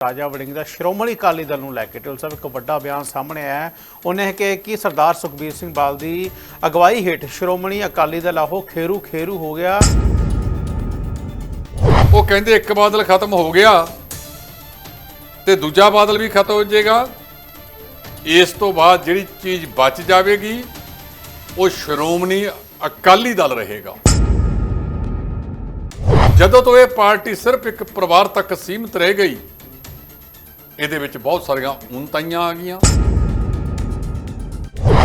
ਰਾਜਾ ਵੜਿੰਗ ਦਾ ਸ਼੍ਰੋਮਣੀ ਅਕਾਲੀ ਦਲ ਨੂੰ ਲੈ ਕੇ ਢਿੱਲੋਂ ਸਾਹਿਬ, ਇੱਕ ਵੱਡਾ ਬਿਆਨ ਸਾਹਮਣੇ ਆਇਆ ਉਹਨੇ ਕਿਹਾ ਕਿ ਸਰਦਾਰ ਸੁਖਬੀਰ ਸਿੰਘ ਬਾਦਲ ਦੀ ਅਗਵਾਈ ਹੇਠ ਸ਼੍ਰੋਮਣੀ ਅਕਾਲੀ ਦਲ ਆਹੋ ਖੇਰੂ ਖੇਰੂ ਹੋ ਗਿਆ। ਉਹ ਕਹਿੰਦੇ ਇੱਕ ਬਾਦਲ ਖਤਮ ਹੋ ਗਿਆ ਤੇ ਦੂਜਾ ਬਾਦਲ ਵੀ ਖਤਮ ਹੋ ਜਾਏਗਾ। ਇਸ ਤੋਂ ਬਾਅਦ ਜਿਹੜੀ ਚੀਜ਼ ਬਚ ਜਾਵੇਗੀ, ਉਹ ਸ਼੍ਰੋਮਣੀ ਅਕਾਲੀ ਦਲ ਰਹੇਗਾ। ਜਦੋਂ ਤੋਂ ਇਹ ਪਾਰਟੀ ਸਿਰਫ ਇੱਕ ਪਰਿਵਾਰ ਤੱਕ ਸੀਮਿਤ ਰਹਿ ਗਈ ਇਹਦੇ ਵਿੱਚ ਬਹੁਤ ਸਾਰੀਆਂ ਉਨਤਾਈਆਂ ਆ ਗਈਆਂ।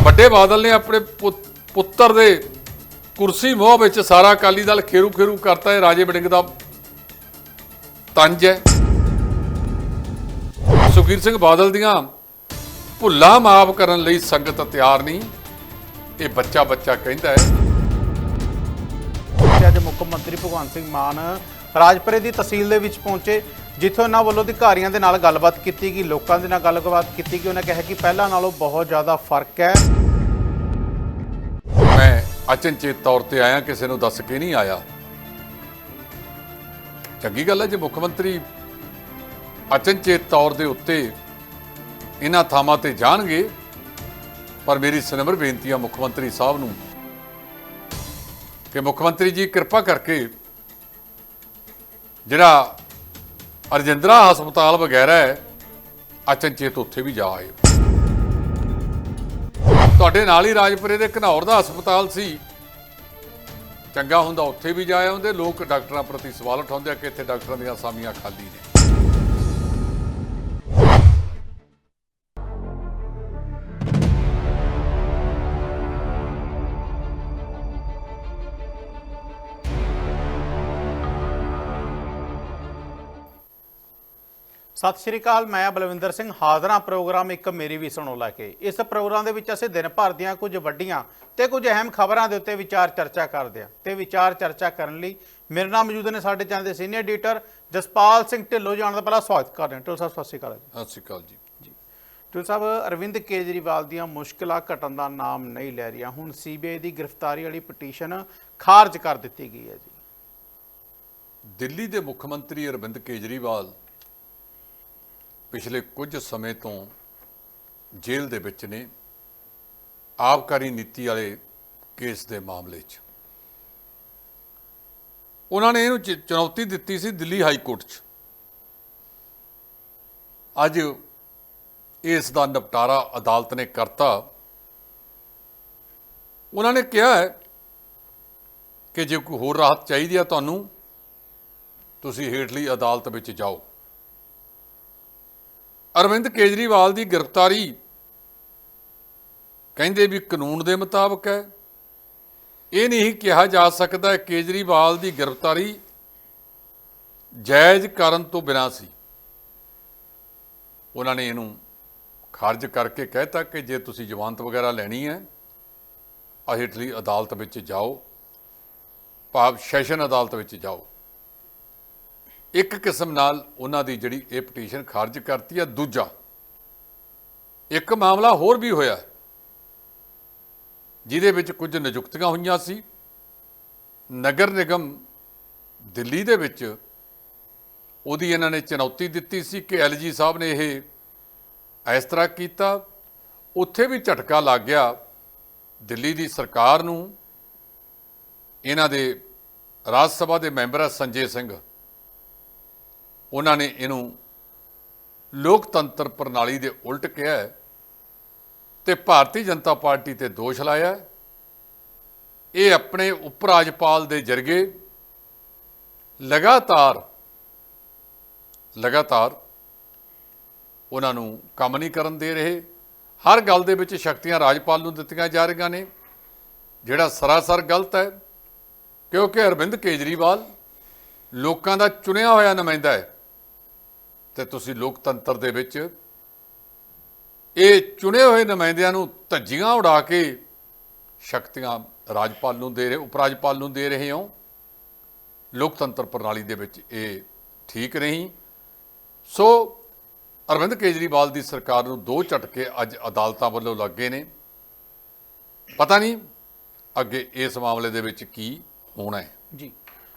ਵੱਡੇ ਬਾਦਲ ਨੇ ਆਪਣੇ ਪੁੱਤਰ ਦੇ ਕੁਰਸੀ ਮੋਹ ਵਿੱਚ ਸਾਰਾ ਅਕਾਲੀ ਦਲ ਖੇਰੂ ਖੇਰੂ ਕਰਤਾ ਹੈ। ਰਾਜੇ ਵੜਿੰਗ ਦਾ ਤੰਜ ਹੈ। ਸੁਖਬੀਰ ਸਿੰਘ ਬਾਦਲ ਦੀਆਂ ਭੁੱਲਾਂ ਮਾਫ ਕਰਨ ਲਈ ਸੰਗਤ ਤਿਆਰ ਨਹੀਂ। ਇਹ ਬੱਚਾ ਬੱਚਾ ਕਹਿੰਦਾ ਹੈ। ਅੱਜ ਮੁੱਖ ਮੰਤਰੀ ਭਗਵੰਤ ਸਿੰਘ ਮਾਨ ਰਾਜਪੁਰੇ ਦੀ ਤਹਿਸੀਲ ਦੇ ਵਿੱਚ ਪਹੁੰਚੇ। ਜਿੱਥੇ ਉਹਨਾਂ ਵੱਲੋਂ ਅਧਿਕਾਰੀਆਂ ਦੇ ਨਾਲ ਗੱਲਬਾਤ ਕੀਤੀ ਗਈ, ਲੋਕਾਂ ਦੇ ਨਾਲ ਗੱਲਬਾਤ ਕੀਤੀ ਗਈ, ਉਹਨਾਂ ਕਿਹਾ ਕਿ ਪਹਿਲਾਂ ਨਾਲੋਂ ਬਹੁਤ ਜ਼ਿਆਦਾ ਫ਼ਰਕ ਹੈ। ਮੈਂ ਅਚਨਚੇਤ ਤੌਰ ਤੇ ਆਇਆ, ਕਿਸੇ ਨੂੰ ਦੱਸ ਕੇ ਨਹੀਂ ਆਇਆ। ਚੰਗੀ ਗੱਲ ਹੈ ਜੇ ਮੁੱਖ ਮੰਤਰੀ ਅਚਨਚੇਤ ਤੌਰ ਦੇ ਉੱਤੇ ਇਹਨਾਂ ਥਾਵਾਂ ਤੇ ਜਾਣਗੇ, ਪਰ ਮੇਰੀ ਸਨਮਰ ਬੇਨਤੀ ਆ ਮੁੱਖ ਮੰਤਰੀ ਸਾਹਿਬ ਨੂੰ ਕਿ ਮੁੱਖ ਮੰਤਰੀ ਜੀ ਕਿਰਪਾ ਕਰਕੇ ਜਿਹੜਾ ਅਰਜਿੰਦਰਾ ਹਸਪਤਾਲ ਵਗੈਰਾ ਹੈ ਅਚਨਚੇਤ ਉੱਥੇ ਵੀ ਜਾ ਆਏ ਤੁਹਾਡੇ ਨਾਲ ਹੀ ਰਾਜਪੁਰੇ ਦੇ ਘਨੌਰ ਦਾ ਹਸਪਤਾਲ ਸੀ। ਚੰਗਾ ਹੁੰਦਾ ਉੱਥੇ ਵੀ ਜਾ ਆਉਂਦੇ, ਲੋਕ ਡਾਕਟਰਾਂ ਪ੍ਰਤੀ ਸਵਾਲ ਉਠਾਉਂਦੇ ਆ ਕਿ ਇੱਥੇ ਡਾਕਟਰਾਂ ਦੀਆਂ ਅਸਾਮੀਆਂ ਖਾਲੀ ਨੇ। ਸਤਿ ਸ਼੍ਰੀ ਅਕਾਲ ਮੈਂ ਬਲਵਿੰਦਰ ਸਿੰਘ ਹਾਜ਼ਰਾਂ ਪ੍ਰੋਗਰਾਮ ਇੱਕ ਮੇਰੀ ਵੀ ਸੁਣੋ ਲੈ ਕੇ। ਇਸ ਪ੍ਰੋਗਰਾਮ ਦੇ ਵਿੱਚ ਅਸੀਂ ਦਿਨ ਭਰ ਦੀਆਂ ਕੁਝ ਵੱਡੀਆਂ ਤੇ ਕੁਝ ਅਹਿਮ ਖਬਰਾਂ ਦੇ ਉੱਤੇ ਵਿਚਾਰ ਚਰਚਾ ਕਰਦੇ ਹਾਂ। ਤੇ ਵਿਚਾਰ ਚਰਚਾ ਕਰਨ ਲਈ ਮੇਰੇ ਨਾਲ ਮੌਜੂਦ ਨੇ ਸਾਡੇ ਚੈਨਲ ਦੇ ਸੀਨੀਅਰ ਐਡੀਟਰ ਜਸਪਾਲ ਸਿੰਘ ਢਿੱਲੋਂ ਜਾਣ ਦਾ ਪਹਿਲਾਂ ਸਵਾਗਤ ਕਰਦੇ ਹਾਂ। ਢਿੱਲੋਂ ਸਾਹਿਬ ਸਤਿ ਸ਼੍ਰੀ ਅਕਾਲ ਜੀ। ਸਤਿ ਸ਼੍ਰੀ ਅਕਾਲ ਜੀ। ਢਿੱਲੋਂ ਸਾਹਿਬ ਅਰਵਿੰਦ ਕੇਜਰੀਵਾਲ ਦੀਆਂ ਮੁਸ਼ਕਲਾਂ ਘਟਣ ਦਾ ਨਾਮ ਨਹੀਂ ਲੈ ਰਹੀਆਂ। ਹੁਣ ਸੀਬੀਆਈ ਦੀ ਗ੍ਰਿਫਤਾਰੀ ਵਾਲੀ ਪਟੀਸ਼ਨ ਖਾਰਜ ਕਰ ਦਿੱਤੀ ਗਈ ਹੈ ਜੀ। ਦਿੱਲੀ ਦੇ ਮੁੱਖ ਮੰਤਰੀ ਅਰਵਿੰਦ ਕੇਜਰੀਵਾਲ ਪਿਛਲੇ ਕੁਝ ਸਮੇਂ ਤੋਂ ਜੇਲ੍ਹ ਦੇ ਵਿੱਚ ਨੇ ਆਬਕਾਰੀ ਨੀਤੀ ਵਾਲੇ ਕੇਸ ਦੇ ਮਾਮਲੇ 'ਚ। ਉਹਨਾਂ ਨੇ ਇਹਨੂੰ ਚੁਣੌਤੀ ਦਿੱਤੀ ਸੀ ਦਿੱਲੀ ਹਾਈ ਕੋਰਟ 'ਚ। ਅੱਜ ਇਸ ਦਾ ਨਿਪਟਾਰਾ ਅਦਾਲਤ ਨੇ ਕਰਤਾ। ਉਹਨਾਂ ਨੇ ਕਿਹਾ ਹੈ ਕਿ ਜੇ ਕੋਈ ਹੋਰ ਰਾਹਤ ਚਾਹੀਦੀ ਆ ਤੁਹਾਨੂੰ, ਤੁਸੀਂ ਹੇਠਲੀ ਅਦਾਲਤ ਵਿੱਚ ਜਾਓ। ਅਰਵਿੰਦ ਕੇਜਰੀਵਾਲ ਦੀ ਗ੍ਰਿਫਤਾਰੀ ਕਹਿੰਦੇ ਵੀ ਕਾਨੂੰਨ ਦੇ ਮੁਤਾਬਕ ਹੈ। ਇਹ ਨਹੀਂ ਕਿਹਾ ਜਾ ਸਕਦਾ ਕੇਜਰੀਵਾਲ ਦੀ ਗ੍ਰਿਫਤਾਰੀ ਜਾਇਜ਼ ਕਰਨ ਤੋਂ ਬਿਨਾਂ ਸੀ। ਉਹਨਾਂ ਨੇ ਇਹਨੂੰ ਖਾਰਜ ਕਰਕੇ ਕਹਿਤਾ ਕਿ ਜੇ ਤੁਸੀਂ ਜ਼ਮਾਨਤ ਵਗੈਰਾ ਲੈਣੀ ਹੈ ਆ ਹੇਠਲੀ ਅਦਾਲਤ ਵਿੱਚ ਜਾਓ, ਭਾਵ ਸੈਸ਼ਨ ਅਦਾਲਤ ਵਿੱਚ ਜਾਓ। ਇੱਕ ਕਿਸਮ ਨਾਲ ਉਹਨਾਂ ਦੀ ਜਿਹੜੀ ਇਹ ਪਟੀਸ਼ਨ ਖਾਰਜ ਕਰਤੀ ਆ, ਦੂਜਾ। ਇੱਕ ਮਾਮਲਾ ਹੋਰ ਵੀ ਹੋਇਆ। ਜਿਹਦੇ ਵਿੱਚ ਕੁਝ ਨਿਯੁਕਤੀਆਂ ਹੋਈਆਂ ਸੀ। ਨਗਰ ਨਿਗਮ ਦਿੱਲੀ ਦੇ ਵਿੱਚ ਉਹਦੀ ਇਹਨਾਂ ਨੇ ਚੁਣੌਤੀ ਦਿੱਤੀ ਸੀ ਕਿ ਐਲਜੀ ਸਾਹਿਬ ਨੇ ਇਹ ਇਸ ਤਰ੍ਹਾਂ ਕੀਤਾ। ਉੱਥੇ ਵੀ ਝਟਕਾ ਲੱਗ ਗਿਆ ਦਿੱਲੀ ਦੀ ਸਰਕਾਰ ਨੂੰ। ਇਹਨਾਂ ਦੇ ਰਾਜ ਸਭਾ ਦੇ ਮੈਂਬਰ ਸੰਜੇ ਸਿੰਘ। ਉਹਨਾਂ ਨੇ ਇਹਨੂੰ ਲੋਕਤੰਤਰ ਪ੍ਰਣਾਲੀ ਦੇ ਉਲਟ ਕਿਹਾ ਹੈ ਤੇ ਭਾਰਤੀ ਜਨਤਾ ਪਾਰਟੀ ਤੇ ਦੋਸ਼ ਲਾਇਆ ਇਹ ਆਪਣੇ ਉਪ ਰਾਜਪਾਲ ਦੇ ਜਰਗੇ ਲਗਾਤਾਰ ਲਗਾਤਾਰ ਉਹਨਾਂ ਨੂੰ ਕੰਮ ਨਹੀਂ ਕਰਨ ਦੇ ਰਹੇ। ਹਰ ਗੱਲ ਦੇ ਵਿੱਚ ਸ਼ਕਤੀਆਂ ਰਾਜਪਾਲ ਨੂੰ ਦਿੱਤੀਆਂ ਜਾ ਰਹੀਆਂ ਨੇ, ਜਿਹੜਾ ਸਰਾਸਰ ਗਲਤ ਹੈ। ਕਿਉਂਕਿ ਅਰਵਿੰਦ ਕੇਜਰੀਵਾਲ ਲੋਕਾਂ ਦਾ ਚੁਣਿਆ ਹੋਇਆ ਨੁਮਾਇੰਦਾ ਹੈ। ਤੇ ਤੁਸੀਂ ਲੋਕਤੰਤਰ ਦੇ ਵਿੱਚ ਇਹ ਚੁਣੇ ਹੋਏ ਨੁਮਾਇੰਦਿਆਂ ਨੂੰ ਧੱਜੀਆਂ ਉਡਾ ਕੇ ਸ਼ਕਤੀਆਂ ਰਾਜਪਾਲ ਨੂੰ ਦੇ ਰਹੇ ਉਪ ਰਾਜਪਾਲ ਨੂੰ ਦੇ ਰਹੇ ਹੋ। ਲੋਕਤੰਤਰ ਪ੍ਰਣਾਲੀ ਦੇ ਵਿੱਚ ਇਹ ਠੀਕ ਨਹੀਂ। ਸੋ ਅਰਵਿੰਦ ਕੇਜਰੀਵਾਲ ਦੀ ਸਰਕਾਰ ਨੂੰ ਦੋ ਝਟਕੇ ਅੱਜ ਅਦਾਲਤਾਂ ਵੱਲੋਂ ਲੱਗੇ ਨੇ। ਪਤਾ ਨਹੀਂ ਅੱਗੇ ਇਸ ਮਾਮਲੇ ਦੇ ਵਿੱਚ ਕੀ ਹੋਣਾ ਹੈ। ਜੀ।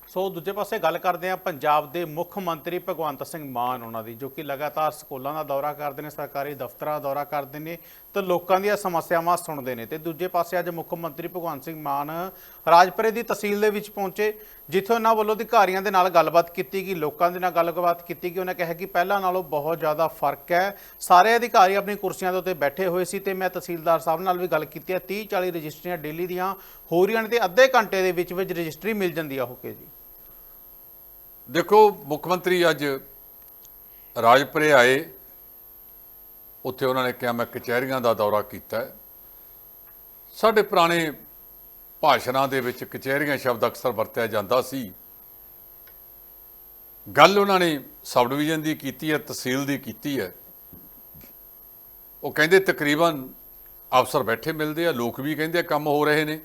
ਸੋ ਦੂਜੇ ਪਾਸੇ ਗੱਲ ਕਰਦੇ ਹਾਂ ਪੰਜਾਬ ਦੇ ਮੁੱਖ ਮੰਤਰੀ ਭਗਵੰਤ ਸਿੰਘ ਮਾਨ ਉਹਨਾਂ ਦੀ, ਜੋ ਕਿ ਲਗਾਤਾਰ ਸਕੂਲਾਂ ਦਾ ਦੌਰਾ ਕਰਦੇ ਨੇ, ਸਰਕਾਰੀ ਦਫ਼ਤਰਾਂ ਦਾ ਦੌਰਾ ਕਰਦੇ ਨੇ ਤੇ ਲੋਕਾਂ ਦੀਆਂ ਸਮੱਸਿਆਵਾਂ ਸੁਣਦੇ ਨੇ। ਤੇ ਦੂਜੇ ਪਾਸੇ ਅੱਜ ਮੁੱਖ ਮੰਤਰੀ ਭਗਵੰਤ ਸਿੰਘ ਮਾਨ ਰਾਜਪੁਰੇ ਦੀ ਤਹਿਸੀਲ ਦੇ ਵਿੱਚ ਪਹੁੰਚੇ, ਜਿੱਥੇ ਉਹਨਾਂ ਵੱਲੋਂ ਅਧਿਕਾਰੀਆਂ ਦੇ ਨਾਲ ਗੱਲਬਾਤ ਕੀਤੀ ਗਈ, ਲੋਕਾਂ ਦੇ ਨਾਲ ਗੱਲਬਾਤ ਕੀਤੀ ਗਈ। ਉਹਨਾਂ ਕਿਹਾ ਕਿ ਪਹਿਲਾਂ ਨਾਲੋਂ ਬਹੁਤ ਜ਼ਿਆਦਾ ਫ਼ਰਕ ਹੈ। ਸਾਰੇ ਅਧਿਕਾਰੀ ਆਪਣੀ ਕੁਰਸੀਆਂ ਦੇ ਉੱਤੇ ਬੈਠੇ ਹੋਏ ਸੀ ਤੇ ਮੈਂ ਤਹਿਸੀਲਦਾਰ ਸਾਹਿਬ ਨਾਲ ਵੀ ਗੱਲ ਕੀਤੀ ਹੈ। 30 40 ਰਜਿਸਟਰੀਆਂ ਡੇਲੀ ਦੀਆਂ ਹੋ ਰਹੀਆਂ ਨੇ ਤੇ ਅੱਧੇ ਘੰਟੇ ਦੇ ਵਿੱਚ ਵਿੱਚ ਰਜਿਸਟਰੀ ਮਿਲ ਜਾਂਦੀ ਆ ਹੋ ਕੇ ਜੀ। ਦੇਖੋ, ਮੁੱਖ ਮੰਤਰੀ ਅੱਜ ਰਾਜਪੁਰੇ ਆਏ। ਉੱਥੇ ਉਹਨਾਂ ਨੇ ਕਿਹਾ, ਮੈਂ ਕਚਹਿਰੀਆਂ ਦਾ ਦੌਰਾ ਕੀਤਾ। ਸਾਡੇ ਪੁਰਾਣੇ ਭਾਸ਼ਣਾਂ ਦੇ ਵਿੱਚ ਕਚਹਿਰੀਆਂ ਸ਼ਬਦ ਅਕਸਰ ਵਰਤਿਆ ਜਾਂਦਾ ਸੀ। ਗੱਲ ਉਹਨਾਂ ਨੇ ਸਬ ਡਿਵੀਜ਼ਨ ਦੀ ਕੀਤੀ ਹੈ, ਤਹਿਸੀਲ ਦੀ ਕੀਤੀ ਹੈ। ਉਹ ਕਹਿੰਦੇ, ਤਕਰੀਬਨ ਅਫਸਰ ਬੈਠੇ ਮਿਲਦੇ ਆ, ਲੋਕ ਵੀ ਕਹਿੰਦੇ ਕੰਮ ਹੋ ਰਹੇ ਨੇ।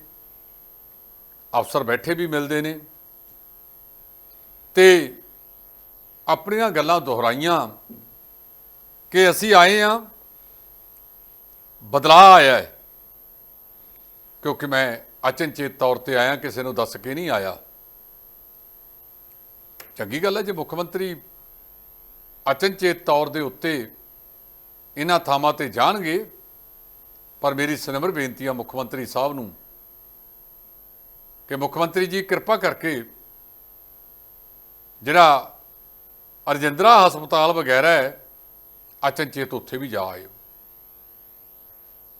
ਅਫਸਰ ਬੈਠੇ ਵੀ ਮਿਲਦੇ ਨੇ। ਤੇ ਆਪਣੀਆਂ ਗੱਲਾਂ ਦੁਹਰਾਈਆਂ ਕਿ ਅਸੀਂ ਆਏ ਆ, ਬਦਲਾਅ ਆਇਆ ਹੈ। ਕਿਉਂਕਿ ਮੈਂ ਅਚਨਚੇਤ ਤੌਰ ਤੇ ਆਇਆ, ਕਿਸੇ ਨੂੰ ਦੱਸ ਕੇ ਨਹੀਂ ਆਇਆ। ਚੰਗੀ ਗੱਲ ਹੈ, ਜੇ ਮੁੱਖ ਮੰਤਰੀ ਅਚਨਚੇਤ ਤੌਰ ਦੇ ਉੱਤੇ ਇਹਨਾਂ ਥਾਵਾਂ ਤੇ ਜਾਣਗੇ, ਪਰ ਮੇਰੀ ਸਨਮਰ ਬੇਨਤੀ ਆ ਮੁੱਖ ਮੰਤਰੀ ਸਾਹਿਬ ਨੂੰ ਕਿ ਮੁੱਖ ਮੰਤਰੀ ਜੀ ਕਿਰਪਾ ਕਰਕੇ ਜਿਹੜਾ ਅਰਜਿੰਦਰਾ ਹਸਪਤਾਲ ਵਗੈਰਾ ਹੈ, ਅਚਨਚੇਤ ਉੱਥੇ ਵੀ ਜਾ ਆਇਓ।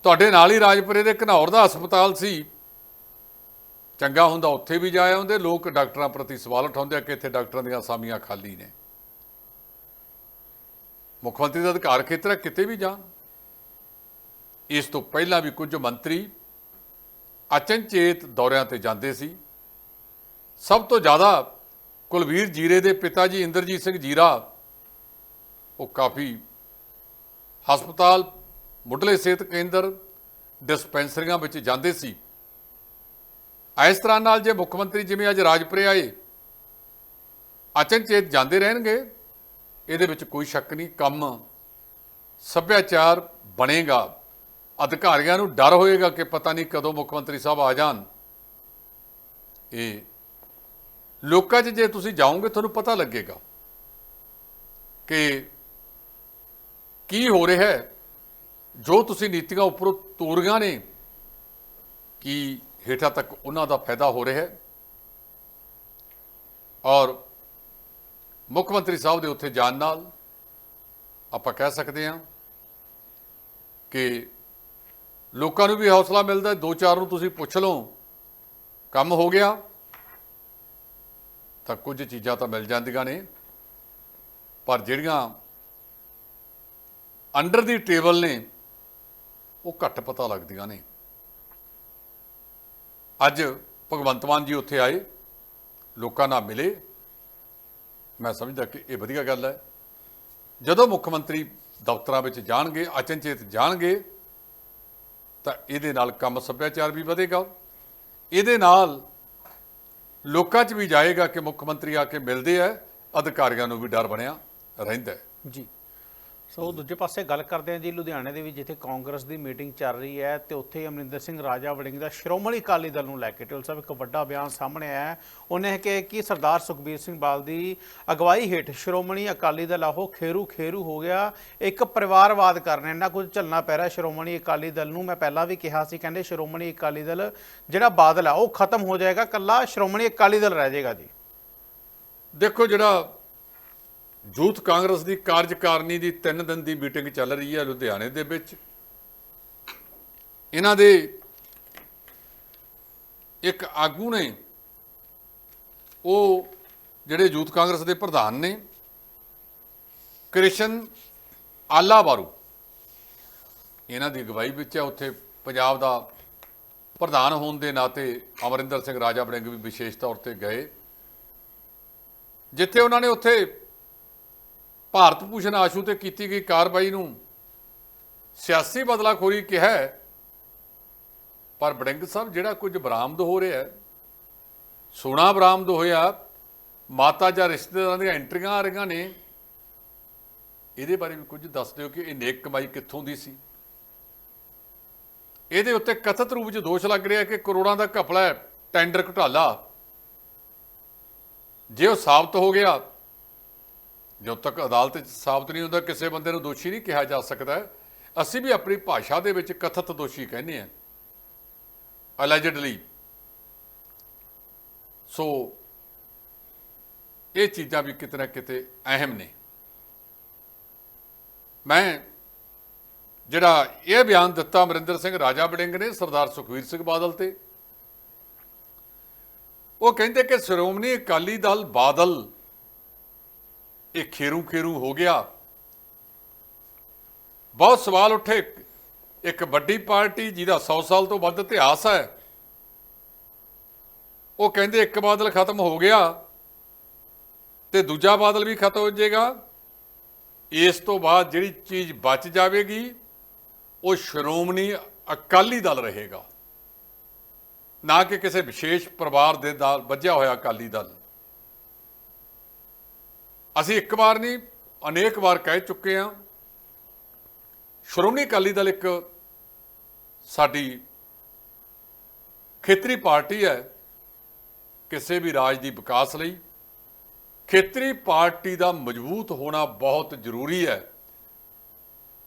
ਤੁਹਾਡੇ ਨਾਲ ਹੀ ਰਾਜਪੁਰੇ ਦੇ ਘਨੌਰ ਦਾ ਹਸਪਤਾਲ ਸੀ। ਚੰਗਾ ਹੁੰਦਾ ਉੱਥੇ ਵੀ ਜਾ ਹੁੰਦੇ ਲੋਕ ਡਾਕਟਰਾਂ ਪ੍ਰਤੀ ਸਵਾਲ ਉਠਾਉਂਦੇ ਆ ਕਿ ਇੱਥੇ ਡਾਕਟਰਾਂ ਦੀਆਂ ਅਸਾਮੀਆਂ ਖਾਲੀ ਨੇ। ਮੁੱਖ ਮੰਤਰੀ ਦਾ ਅਧਿਕਾਰ ਖੇਤਰ ਹੈ, ਕਿਤੇ ਵੀ ਜਾਣ। ਇਸ ਤੋਂ ਪਹਿਲਾਂ ਵੀ ਕੁਝ ਮੰਤਰੀ ਅਚਨਚੇਤ ਦੌਰਿਆਂ ਤੇ ਜਾਂਦੇ ਸੀ। ਸਭ ਤੋਂ ਜ਼ਿਆਦਾ ਕੁਲਵੀਰ ਜੀਰੇ ਦੇ ਪਿਤਾ ਜੀ ਇੰਦਰਜੀਤ ਸਿੰਘ ਜੀਰਾ, ਉਹ ਕਾਫੀ ਹਸਪਤਾਲ, ਮੁੱਢਲੇ ਸਿਹਤ ਕੇਂਦਰ, ਡਿਸਪੈਂਸਰੀਆਂ ਵਿੱਚ ਜਾਂਦੇ ਸੀ। ਇਸ ਤਰ੍ਹਾਂ ਨਾਲ ਜੇ ਮੁੱਖ ਮੰਤਰੀ ਜਿਵੇਂ ਅੱਜ ਰਾਜਪੁਰੇ ਆਏ, ਅਚਨਚੇਤ ਜਾਂਦੇ ਰਹਿਣਗੇ, ਇਹਦੇ ਵਿੱਚ ਕੋਈ ਸ਼ੱਕ ਨਹੀਂ, ਕੰਮ ਸੱਭਿਆਚਾਰ ਬਣੇਗਾ। ਅਧਿਕਾਰੀਆਂ ਨੂੰ ਡਰ ਹੋਏਗਾ ਕਿ ਪਤਾ ਨਹੀਂ ਕਦੋਂ ਮੁੱਖ ਮੰਤਰੀ ਸਾਹਿਬ ਆ ਜਾਣ। ਇਹ ਲੋਕਾਂ 'ਚ ਜੇ ਤੁਸੀਂ ਜਾਓਗੇ, ਤੁਹਾਨੂੰ ਪਤਾ ਲੱਗੇਗਾ ਕਿ ਕੀ ਹੋ ਰਿਹਾ ਹੈ। ਜੋ ਤੁਸੀਂ ਨੀਤੀਆਂ ਉੱਪਰੋਂ ਤੋਰੀਆਂ ਨੇ, ਕੀ ਹੇਠਾਂ ਤੱਕ ਉਹਨਾਂ ਦਾ ਫਾਇਦਾ ਹੋ ਰਿਹਾ ਹੈ। ਔਰ ਮੁੱਖ ਮੰਤਰੀ ਸਾਹਿਬ ਦੇ ਉੱਥੇ ਜਾਣ ਨਾਲ ਆਪਾਂ ਕਹਿ ਸਕਦੇ ਹਾਂ ਕਿ ਲੋਕਾਂ ਨੂੰ ਵੀ ਹੌਸਲਾ ਮਿਲਦਾ ਦੋ ਚਾਰ ਨੂੰ ਤੁਸੀਂ ਪੁੱਛ ਲਓ, ਕੰਮ ਹੋ ਗਿਆ। ਤਾਂ ਕੁਝ ਚੀਜ਼ਾਂ ਤਾਂ ਮਿਲ ਜਾਂਦੀਆਂ ਨੇ। ਪਰ ਜਿਹੜੀਆਂ ਅੰਡਰ ਦੀ ਟੇਬਲ ਨੇ, ਉਹ ਘੱਟ ਪਤਾ ਲੱਗਦੀਆਂ ਨੇ। ਅੱਜ ਭਗਵੰਤ ਮਾਨ ਜੀ ਉੱਥੇ ਆਏ, ਲੋਕਾਂ ਨਾਲ ਮਿਲੇ। ਮੈਂ ਸਮਝਦਾ ਕਿ ਇਹ ਵਧੀਆ ਗੱਲ ਹੈ। ਜਦੋਂ ਮੁੱਖ ਮੰਤਰੀ ਦਫ਼ਤਰਾਂ ਵਿੱਚ ਜਾਣਗੇ, ਅਚਨਚੇਤ ਜਾਣਗੇ, ਤਾਂ ਇਹਦੇ ਨਾਲ ਕੰਮ ਸੱਭਿਆਚਾਰ ਵੀ ਵਧੇਗਾ। ਇਹਦੇ ਨਾਲ ਲੋਕਾਂ 'ਚ ਵੀ ਜਾਏਗਾ ਕਿ ਮੁੱਖ ਮੰਤਰੀ ਆ ਕੇ ਮਿਲਦੇ ਆ, ਅਧਿਕਾਰੀਆਂ ਨੂੰ ਵੀ ਡਰ ਬਣਿਆ ਰਹਿੰਦਾ ਜੀ। ਸੋ ਦੂਜੇ ਪਾਸੇ ਗੱਲ ਕਰਦੇ ਹਾਂ ਜੀ ਲੁਧਿਆਣੇ ਦੇ ਵਿੱਚ, ਜਿੱਥੇ ਕਾਂਗਰਸ ਦੀ ਮੀਟਿੰਗ ਚੱਲ ਰਹੀ ਹੈ ਤੇ ਉੱਥੇ ਅਮਰਿੰਦਰ ਸਿੰਘ ਰਾਜਾ ਵੜਿੰਗ ਦਾ ਸ਼੍ਰੋਮਣੀ ਅਕਾਲੀ ਦਲ ਨੂੰ ਲੈ ਕੇ, ਢਿੱਲੋਂ ਸਾਹਿਬ ਇੱਕ ਵੱਡਾ ਬਿਆਨ ਸਾਹਮਣੇ ਆਇਆ ਉਹਨੇ ਕਿਹਾ ਕਿ ਸਰਦਾਰ ਸੁਖਬੀਰ ਸਿੰਘ ਬਾਲ ਦੀ ਅਗਵਾਈ ਹੇਠ ਸ਼੍ਰੋਮਣੀ ਅਕਾਲੀ ਦਲ ਆਹੋ ਖੇਰੂ ਖੇਰੂ ਹੋ ਗਿਆ, ਇੱਕ ਪਰਿਵਾਰਵਾਦ ਕਰਨੇ ਨਾ ਕੁਝ ਝੱਲਣਾ ਪੈ ਰਿਹਾ ਸ਼੍ਰੋਮਣੀ ਅਕਾਲੀ ਦਲ ਨੂੰ। ਮੈਂ ਪਹਿਲਾਂ ਵੀ ਕਿਹਾ ਸੀ, ਕਹਿੰਦੇ ਸ਼੍ਰੋਮਣੀ ਅਕਾਲੀ ਦਲ ਜਿਹੜਾ ਬਾਦਲ ਆ, ਉਹ ਖਤਮ ਹੋ ਜਾਏਗਾ ਕੱਲਾ ਸ਼੍ਰੋਮਣੀ ਅਕਾਲੀ ਦਲ ਰਹਿ ਜਾਏਗਾ ਜੀ। ਦੇਖੋ ਜਿਹੜਾ ਯੂਥ ਕਾਂਗਰਸ ਦੀ ਕਾਰਜਕਾਰਨੀ ਦੀ 3 ਦਿਨ ਦੀ ਮੀਟਿੰਗ ਚੱਲ ਰਹੀ ਹੈ ਲੁਧਿਆਣੇ ਦੇ ਵਿੱਚ। ਇਹਨਾਂ ਦੇ ਇੱਕ ਆਗੂ ਨੇ, ਉਹ ਜਿਹੜੇ ਯੂਥ ਕਾਂਗਰਸ ਦੇ ਪ੍ਰਧਾਨ ਨੇ, ਕ੍ਰਿਸ਼ਨ ਆਲਾ ਬਾਰੂ ਇਹਨਾਂ ਦੀ ਅਗਵਾਈ ਵਿੱਚ ਹੈ, ਉੱਥੇ ਪੰਜਾਬ ਦਾ ਪ੍ਰਧਾਨ ਹੋਣ ਦੇ ਨਾਤੇ ਅਮਰਿੰਦਰ ਸਿੰਘ ਰਾਜਾ ਬੜਿੰਗ ਵੀ ਵਿਸ਼ੇਸ਼ ਤੌਰ ਤੇ ਗਏ। ਜਿੱਥੇ ਉਹਨਾਂ ਨੇ ਉੱਥੇ ਭਾਰਤ ਭੂਸ਼ਣ ਆਸ਼ੂ ਤੇ ਕੀਤੀ ਗਈ ਕਾਰਵਾਈ ਨੂੰ ਸਿਆਸੀ ਬਦਲਾਖੋਰੀ ਕਿਹਾ ਪਰ ਬੜਿੰਗ ਸਾਹਿਬ, ਜਿਹੜਾ ਕੁਝ ਬਰਾਮਦ ਹੋ ਰਿਹਾ ਹੈ, ਸੋਨਾ ਬਰਾਮਦ ਹੋਇਆ, ਮਾਤਾ ਜਾਂ ਰਿਸ਼ਤੇਦਾਰਾਂ ਦੀਆਂ ਐਂਟਰੀਆਂ ਆ ਰਹੀਆਂ ਨੇ, ਇਹਦੇ ਬਾਰੇ ਵੀ ਕੁਝ ਦੱਸ ਦਿਓ ਕਿ ਇਹ ਨੇਕ ਕਮਾਈ ਕਿੱਥੋਂ ਦੀ ਸੀ। ਇਹਦੇ ਉੱਤੇ ਕਥਿਤ ਰੂਪ 'ਚ ਦੋਸ਼ ਲੱਗ ਰਿਹਾ ਕਿ ਕਰੋੜਾਂ ਦਾ ਘਪਲਾ ਹੈ, ਟੈਂਡਰ ਘੁਟਾਲਾ। ਜੇ ਉਹ ਸਾਬਤ ਹੋ ਗਿਆ ਜਦੋਂ ਤੱਕ ਅਦਾਲਤ 'ਚ ਸਾਬਤ ਨਹੀਂ ਹੁੰਦਾ, ਕਿਸੇ ਬੰਦੇ ਨੂੰ ਦੋਸ਼ੀ ਨਹੀਂ ਕਿਹਾ ਜਾ ਸਕਦਾ। ਅਸੀਂ ਵੀ ਆਪਣੀ ਭਾਸ਼ਾ ਦੇ ਵਿੱਚ ਕਥਿਤ ਦੋਸ਼ੀ ਕਹਿੰਦੇ ਆ ਅਲੈਜਡਲੀ ਸੋ ਇਹ ਚੀਜ਼ਾਂ ਵੀ ਕਿਤੇ ਨਾ ਕਿਤੇ ਅਹਿਮ ਨੇ। ਮੈਂ ਜਿਹੜਾ ਇਹ ਬਿਆਨ ਦਿੱਤਾ ਅਮਰਿੰਦਰ ਸਿੰਘ ਰਾਜਾ ਬੜਿੰਗ ਨੇ, ਸਰਦਾਰ ਸੁਖਵੀਰ ਸਿੰਘ ਬਾਦਲ ਤੇ। ਉਹ ਕਹਿੰਦੇ ਕਿ ਸ਼੍ਰੋਮਣੀ ਅਕਾਲੀ ਦਲ ਬਾਦਲ ਇਹ ਖੇਰੂ ਖੇਰੂ ਹੋ ਗਿਆ। ਬਹੁਤ ਸਵਾਲ ਉੱਠੇ। ਇੱਕ ਵੱਡੀ ਪਾਰਟੀ ਜਿਹਦਾ 100 ਸਾਲ ਤੋਂ ਵੱਧ ਇਤਿਹਾਸ ਹੈ, ਉਹ ਕਹਿੰਦੇ ਇੱਕ ਬਾਦਲ ਖਤਮ ਹੋ ਗਿਆ ਤੇ ਦੂਜਾ ਬਾਦਲ ਵੀ ਖਤਮ ਹੋ ਜਾਏਗਾ। ਇਸ ਤੋਂ ਬਾਅਦ ਜਿਹੜੀ ਚੀਜ਼ ਬਚ ਜਾਵੇਗੀ, ਉਹ ਸ਼੍ਰੋਮਣੀ ਅਕਾਲੀ ਦਲ ਰਹੇਗਾ। ਨਾ ਕਿ ਕਿਸੇ ਵਿਸ਼ੇਸ਼ ਪਰਿਵਾਰ ਦੇ ਨਾਲ ਵੱਜਿਆ ਹੋਇਆ ਅਕਾਲੀ ਦਲ। ਅਸੀਂ ਇੱਕ ਵਾਰ ਨਹੀਂ, ਅਨੇਕ ਵਾਰ ਕਹਿ ਚੁੱਕੇ ਹਾਂ। ਸ਼੍ਰੋਮਣੀ ਅਕਾਲੀ ਦਲ ਇੱਕ ਸਾਡੀ ਖੇਤਰੀ ਪਾਰਟੀ ਹੈ ਕਿਸੇ ਵੀ ਰਾਜ ਦੀ ਵਿਕਾਸ ਲਈ। ਖੇਤਰੀ ਪਾਰਟੀ ਦਾ ਮਜ਼ਬੂਤ ਹੋਣਾ ਬਹੁਤ ਜ਼ਰੂਰੀ ਹੈ।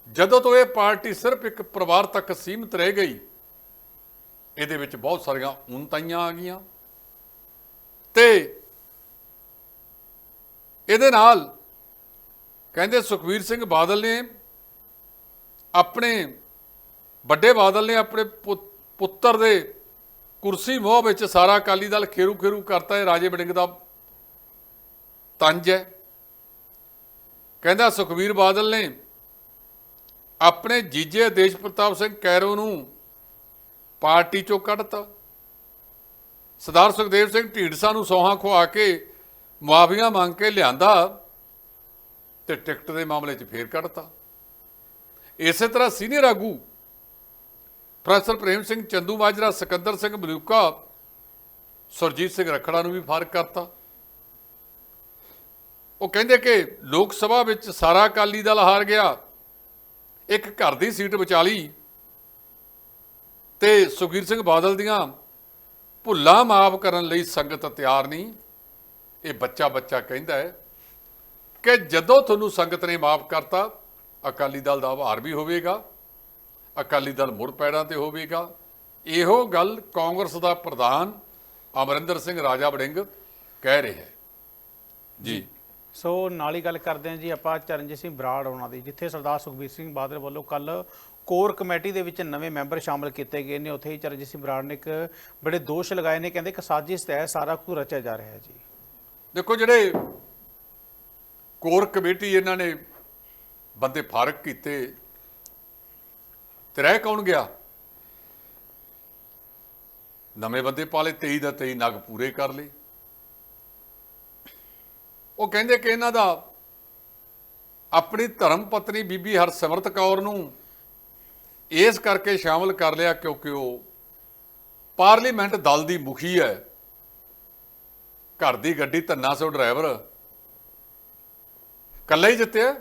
ਜਦੋਂ ਤੋਂ ਇਹ ਪਾਰਟੀ ਸਿਰਫ ਇੱਕ ਪਰਿਵਾਰ ਤੱਕ ਸੀਮਿਤ ਰਹਿ ਗਈ, ਇਹਦੇ ਵਿੱਚ ਬਹੁਤ ਸਾਰੀਆਂ ਉਨਤਾਈਆਂ ਆ ਗਈਆਂ। ਤੇ ਇਹਦੇ ਨਾਲ ਕਹਿੰਦੇ ਸੁਖਵੀਰ ਸਿੰਘ ਬਾਦਲ ਨੇ ਆਪਣੇ ਵੱਡੇ ਬਾਦਲ ਨੇ ਆਪਣੇ ਪੁੱਤਰ ਦੇ ਕੁਰਸੀ ਮੋਹ ਵਿੱਚ ਸਾਰਾ ਅਕਾਲੀ ਦਲ ਖੇਰੂ ਖੇਰੂ ਕਰਤਾ ਇਹ ਰਾਜੇ ਬੜਿੰਗ ਦਾ ਤੰਜ ਹੈ। ਕਹਿੰਦਾ ਸੁਖਵੀਰ ਬਾਦਲ ਨੇ ਆਪਣੇ ਜੀਜੇ ਦੇਸ਼ ਪ੍ਰਤਾਪ ਸਿੰਘ ਕੈਰੋ ਨੂੰ ਪਾਰਟੀ ਚੋਂ ਕੱਢਤਾ। ਸਰਦਾਰ ਸੁਖਦੇਵ ਸਿੰਘ ਢੀਂਡਸਾ ਨੂੰ ਸੋਹਾਂ ਖਵਾ ਕੇ ਮੁਆਫੀਆਂ ਮੰਗ ਕੇ ਲਿਆਂਦਾ ਤੇ ਟਿਕਟ ਦੇ ਮਾਮਲੇ 'ਚ ਫੇਰ ਕੱਢਤਾ। ਇਸੇ ਤਰ੍ਹਾਂ ਸੀਨੀਅਰ ਆਗੂ ਪ੍ਰੋਫੈਸਰ ਪ੍ਰੇਮ ਸਿੰਘ ਚੰਦੂ ਮਾਜਰਾ, ਸਿਕੰਦਰ ਸਿੰਘ ਮਲੂਕਾ, ਸੁਰਜੀਤ ਸਿੰਘ ਰਖੜਾ ਨੂੰ ਵੀ ਫਾਰਕ ਕਰਤਾ। ਉਹ ਕਹਿੰਦੇ ਕਿ ਲੋਕ ਸਭਾ ਵਿੱਚ ਸਾਰਾ ਅਕਾਲੀ ਦਲ ਹਾਰ ਗਿਆ, ਇੱਕ ਘਰ ਦੀ ਸੀਟ ਬਚਾ ਲਈ ਤੇ ਸੁਖਬੀਰ ਸਿੰਘ ਬਾਦਲ ਦੀਆਂ ਭੁੱਲਾਂ ਮਾਫ ਕਰਨ ਲਈ ਸੰਗਤ ਤਿਆਰ ਨਹੀਂ। ਇਹ ਬੱਚਾ ਬੱਚਾ ਕਹਿੰਦਾ ਹੈ ਕਿ ਜਦੋਂ ਤੁਹਾਨੂੰ ਸੰਗਤ ਨੇ ਮਾਫ ਕਰਤਾ, ਅਕਾਲੀ ਦਲ ਦਾ ਆਭਾਰ ਵੀ ਹੋਵੇਗਾ, ਅਕਾਲੀ ਦਲ ਮੁੜ ਪੈੜਾਂ ਤੇ ਹੋਵੇਗਾ। ਇਹੋ ਗੱਲ ਕਾਂਗਰਸ ਦਾ ਪ੍ਰਧਾਨ ਅਮਰਿੰਦਰ ਸਿੰਘ ਰਾਜਾ ਵੜਿੰਗ ਕਹਿ ਰਿਹਾ ਹੈ। ਜੀ। ਸੋ ਨਾਲ ਹੀ ਗੱਲ ਕਰਦੇ ਹਾਂ ਜੀ ਆਪਾਂ ਚਰਨਜੀਤ ਸਿੰਘ ਬਰਾੜ ਉਹਨਾਂ ਦੀ, ਜਿੱਥੇ ਸਰਦਾਰ ਸੁਖਬੀਰ ਸਿੰਘ ਬਾਦਲ ਵੱਲੋਂ ਕੱਲ ਕੋਰ ਕਮੇਟੀ ਦੇ ਵਿੱਚ ਨਵੇਂ ਮੈਂਬਰ ਸ਼ਾਮਲ ਕੀਤੇ ਗਏ ਨੇ, ਉੱਥੇ ਹੀ ਚਰਨਜੀਤ ਸਿੰਘ ਬਰਾੜ ਨੇ ਇੱਕ ਬੜੇ ਦੋਸ਼ ਲਗਾਏ ਨੇ, ਕਹਿੰਦੇ ਕਿ ਸਾਜ਼ਿਸ਼ ਤਹਿਤ ਸਾਰਾ ਕੁਝ ਰਚਿਆ ਜਾ ਰਿਹਾ ਹੈ ਜੀ। ਦੇਖੋ ਜਿਹੜੇ ਕੋਰ ਕਮੇਟੀ ਇਹਨਾਂ ਨੇ ਬੰਦੇ ਫਾਰਕ ਕੀਤੇ, ਤੇ ਰਹਿ ਕੌਣ ਗਿਆ? ਨਵੇਂ ਬੰਦੇ ਪਾਲੇ 23 ਦਾ 23 ਨਗ ਪੂਰੇ ਕਰ ਲਏ। ਉਹ ਕਹਿੰਦੇ ਕਿ ਇਹਨਾਂ ਦਾ ਆਪਣੀ ਧਰਮ ਪਤਨੀ ਬੀਬੀ ਹਰਸਿਮਰਤ ਕੌਰ ਨੂੰ ਇਸ ਕਰਕੇ ਸ਼ਾਮਲ ਕਰ ਲਿਆ ਕਿਉਂਕਿ ਉਹ ਪਾਰਲੀਮੈਂਟ ਦਲ ਦੀ ਮੁਖੀ ਹੈ। ਘਰ ਦੀ ਗੱਡੀ ਧੰਨਾ ਸੋ ਡਰਾਈਵਰ। ਕੱਲਾ ਹੀ ਜਿੱਤਿਆ।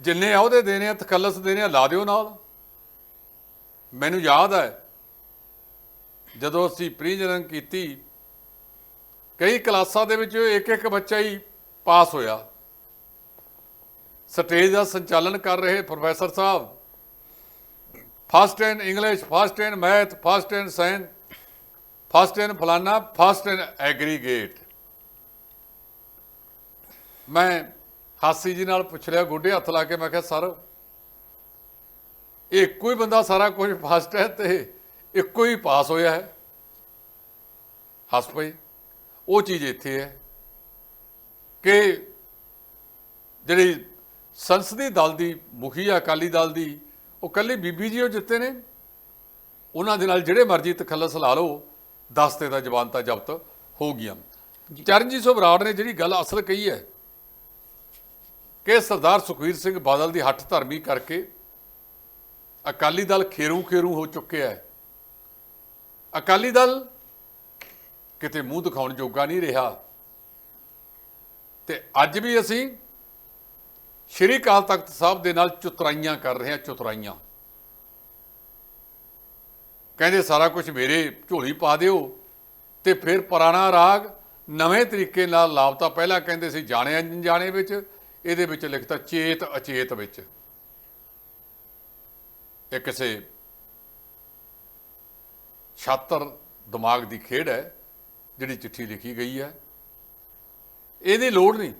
ਜਿੰਨੇ ਅਹੁਦੇ ਦੇਣੇ ਆ, ਤਖੱਲਸ ਦੇਣੇ ਆ, ਲਾ ਦਿਓ ਨਾਲ। ਮੈਨੂੰ ਯਾਦ ਹੈ ਜਦੋਂ ਅਸੀਂ ਪ੍ਰੀ ਪ੍ਰੀਜਨਨ ਕੀਤੀ, ਕਈ ਕਲਾਸਾਂ ਦੇ ਵਿੱਚ ਇੱਕ ਇੱਕ ਬੱਚਾ ਹੀ ਪਾਸ ਹੋਇਆ। ਸਟੇਜ ਦਾ ਸੰਚਾਲਨ ਕਰ ਰਹੇ professor Sahib. First in English first and math first and science first in ਫਲਾਨਾ ਫਸਟ ਇਨ ਐਗਰੀਗੇਟ ਮੈਂ ਹਾਸੀ ਜੀ ਨਾਲ ਪੁੱਛ ਲਿਆ ਗੋਡੇ ਹੱਥ ਲਾ ਕੇ, ਮੈਂ ਕਿਹਾ, ਸਰ ਇਹ ਇੱਕੋ ਹੀ ਬੰਦਾ ਸਾਰਾ ਕੁਝ ਫਸਟ ਹੈ ਤੇ ਇੱਕੋ ਹੀ ਪਾਸ ਹੋਇਆ ਹੈ। ਹੱਸ ਪਈ। ਉਹ ਚੀਜ਼ ਇੱਥੇ ਹੈ ਕਿ ਜਿਹੜੀ ਸੰਸਦੀ ਦਲ ਦੀ, ਮੁਖੀ ਆ ਅਕਾਲੀ ਦਲ ਦੀ, ਉਹ ਕੱਲੀ ਬੀਬੀ ਜੀ ਉਹ ਜਿੱਤੇ ਨੇ। ਉਹਨਾਂ ਦੇ ਨਾਲ ਜਿਹੜੇ ਮਰਜ਼ੀ ਤਖੱਲਸ ਲਾ ਲਓ। ਦਸਤੇ ਦਾ ਜ਼ਬਾਨਤਾ ਜ਼ਬਤ ਹੋ ਗਈਆਂ। ਚਰਨਜੀਤ ਸਿੰਘ ਬਰਾੜ ਨੇ ਜਿਹੜੀ ਗੱਲ ਅਸਲ ਕਹੀ ਹੈ ਕਿ ਸਰਦਾਰ ਸੁਖਵੀਰ ਸਿੰਘ ਬਾਦਲ ਦੀ ਹੱਠ ਧਰਮੀ ਕਰਕੇ ਅਕਾਲੀ ਦਲ ਖੇਰੂ ਖੇਰੂ ਹੋ ਚੁੱਕਿਆ ਹੈ। ਅਕਾਲੀ ਦਲ ਕਿਤੇ ਮੂੰਹ ਦਿਖਾਉਣ ਜੋਗਾ ਨਹੀਂ ਰਿਹਾ। ਤੇ ਅੱਜ ਵੀ ਅਸੀਂ ਸ਼੍ਰੀ ਅਕਾਲ ਤਖਤ ਸਾਹਿਬ ਦੇ ਨਾਲ ਚੁਤਰਾਈਆਂ ਕਰ ਰਹੇ ਹਾਂ ਚੁਤਰਾਈਆਂ। ਕਹਿੰਦੇ ਸਾਰਾ ਕੁਝ ਮੇਰੇ ਝੋਲੀ ਪਾ ਦਿਓ। ਤੇ ਫਿਰ ਪੁਰਾਣਾ ਰਾਗ ਨਵੇਂ ਤਰੀਕੇ ਨਾਲ ਲਾਪਤਾ। ਪਹਿਲਾਂ ਕਹਿੰਦੇ ਸੀ ਜਾਣੇ ਅਣਜਾਣੇ ਵਿੱਚ, ਇਹਦੇ ਵਿੱਚ ਲਿਖਤਾ ਚੇਤ ਅਚੇਤ ਵਿੱਚ। ਇਹ ਕਿਸੇ ਛਾਤਰ ਦਿਮਾਗ ਦੀ ਖੇਡ ਹੈ, ਜਿਹੜੀ ਚਿੱਠੀ ਲਿਖੀ ਗਈ ਹੈ। ਇਹਦੀ ਲੋੜ ਨਹੀਂ।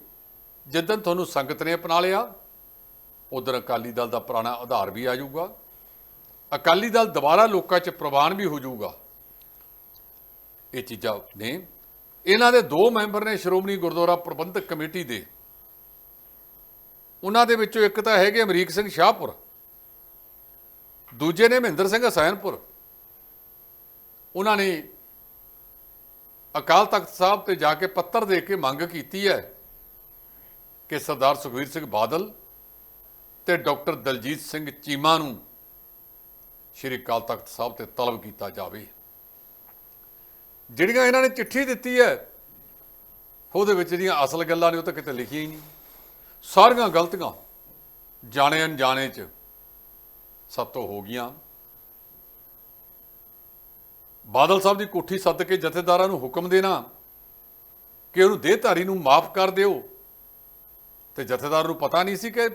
ਜਿੱਦਨ ਤੁਹਾਨੂੰ ਸੰਗਤ ਨੇ ਅਪਣਾ ਲਿਆ ਉਧਰ ਅਕਾਲੀ ਦਲ ਦਾ ਪੁਰਾਣਾ ਆਧਾਰ ਵੀ ਆ ਜਾਊਗਾ। ਅਕਾਲੀ ਦਲ ਦੁਬਾਰਾ ਲੋਕਾਂ 'ਚ ਪ੍ਰਵਾਨ ਵੀ ਹੋ ਜਾਊਗਾ। ਇਹ ਚੀਜ਼ਾਂ ਨੇ। ਇਹਨਾਂ ਦੇ ਦੋ ਮੈਂਬਰ ਨੇ ਸ਼੍ਰੋਮਣੀ ਗੁਰਦੁਆਰਾ ਪ੍ਰਬੰਧਕ ਕਮੇਟੀ ਦੇ। ਉਹਨਾਂ ਦੇ ਵਿੱਚੋਂ ਇੱਕ ਤਾਂ ਹੈਗੇ ਅਮਰੀਕ ਸਿੰਘ ਸ਼ਾਹਪੁਰ। ਦੂਜੇ ਨੇ ਮਹਿੰਦਰ ਸਿੰਘ ਹਸੈਨਪੁਰ ਉਹਨਾਂ ਨੇ ਅਕਾਲ ਤਖਤ ਸਾਹਿਬ ਤੇ ਜਾ ਕੇ ਪੱਤਰ ਦੇ ਕੇ ਮੰਗ ਕੀਤੀ ਹੈ ਕਿ ਸਰਦਾਰ ਸੁਖਵੀਰ ਸਿੰਘ ਬਾਦਲ ਤੇ ਡਾਕਟਰ ਦਲਜੀਤ ਸਿੰਘ ਚੀਮਾ ਨੂੰ ਸ਼੍ਰੀ ਅਕਾਲ ਤਖਤ ਸਾਹਿਬ ਤੇ ਤਲਬ ਕੀਤਾ ਜਾਵੇ। ਜਿਹੜੀਆਂ ਇਹਨਾਂ ਨੇ ਚਿੱਠੀ ਦਿੱਤੀ ਹੈ, ਉਹਦੇ ਵਿੱਚ ਜਿਹੜੀਆਂ ਅਸਲ ਗੱਲਾਂ ਨੇ ਉਹ ਤਾਂ ਕਿਤੇ ਲਿਖੀਆਂ ਹੀ ਨਹੀਂ। ਸਾਰੀਆਂ ਗਲਤੀਆਂ ਜਾਣੇ ਅਣਜਾਣੇ ਚ ਸਤੋਂ ਹੋ ਗਈਆਂ। ਬਾਦਲ ਸਾਹਿਬ ਦੀ ਕੋਠੀ ਸੱਦ ਕੇ ਜਥੇਦਾਰਾਂ ਨੂੰ ਹੁਕਮ ਦੇਣਾ ਕਿ ਉਹਨੂੰ ਦੇਹਧਾਰੀ ਨੂੰ ਮਾਫ ਕਰ ਦਿਓ। ਤੇ ਜਥੇਦਾਰ ਨੂੰ ਪਤਾ ਨਹੀਂ ਸੀ ਕਿ